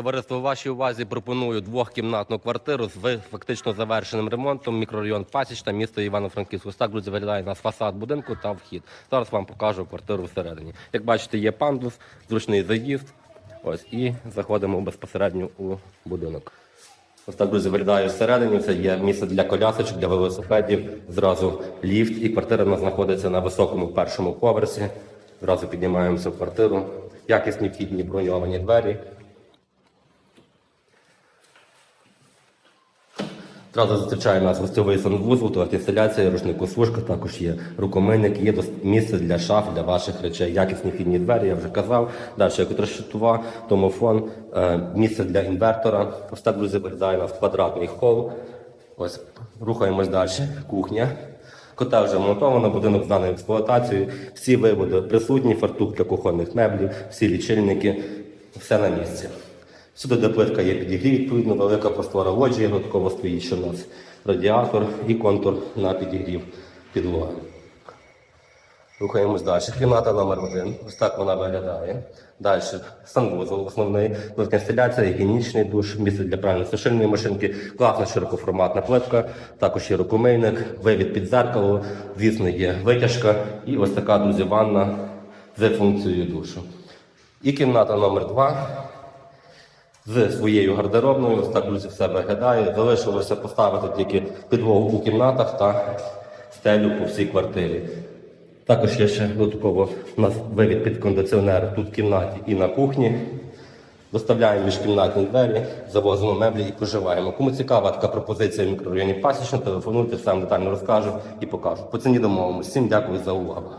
Товариство, вашій увазі пропоную двохкімнатну квартиру з фактично завершеним ремонтом. Мікрорайон Пасічна, місто Івано-Франківськ. Ось так, друзі, виглядає нас фасад будинку та вхід. Зараз вам покажу квартиру всередині. Як бачите, є пандус, зручний заїзд. Ось і заходимо безпосередньо у будинок. Ось так, друзі, виглядає всередині. Це є місце для колясочок, для велосипедів. Зразу ліфт, і квартира у нас знаходиться на високому першому поверсі. Зразу піднімаємося в квартиру. Якісні вхідні броньовані двері. Зразу зустрічає нас гостьовий санвузол, туалет-інсталяція, рушникосушка, також є рукомийник, є місце для шаф, для ваших речей, якісні вхідні двері, я вже казав. Далі електрощитова, домофон, е, місце для інвертора. Ось так, друзі, виглядає у нас квадратний хол. Ось рухаємось далі. Кухня. Кота вже монтовано, будинок зданий в експлуатацію. Всі виводи присутні, фартух для кухонних меблів, всі лічильники, все на місці. Сюди де плитка є підігрів, відповідно, велика простора лоджія, додатково стоїть ще у нас радіатор і контур на підігрів підлоги. Рухаємось далі. Кімната номер один. Ось так вона виглядає. Далі санвузол основний, тут інсталяція, гігієнічний душ, місце для пральної сушильної машинки, класна широкоформатна плитка, також є рукомийник, вивід під зеркало, звісно, є витяжка і ось така друзі ванна з функцією душу. І кімната номер два з своєю гардеробною. Так друзі все виглядає. Залишилося поставити тільки підлогу у кімнатах та стелю по всій квартирі. Також є ще додатково у нас вивід під кондиціонер тут в кімнаті і на кухні. Доставляємо міжкімнатні двері, завозимо меблі і проживаємо. Кому цікава така пропозиція в мікрорайоні Пасічна, телефонуйте, сам детально розкажу і покажу. По ціні домовимося. Всім дякую за увагу.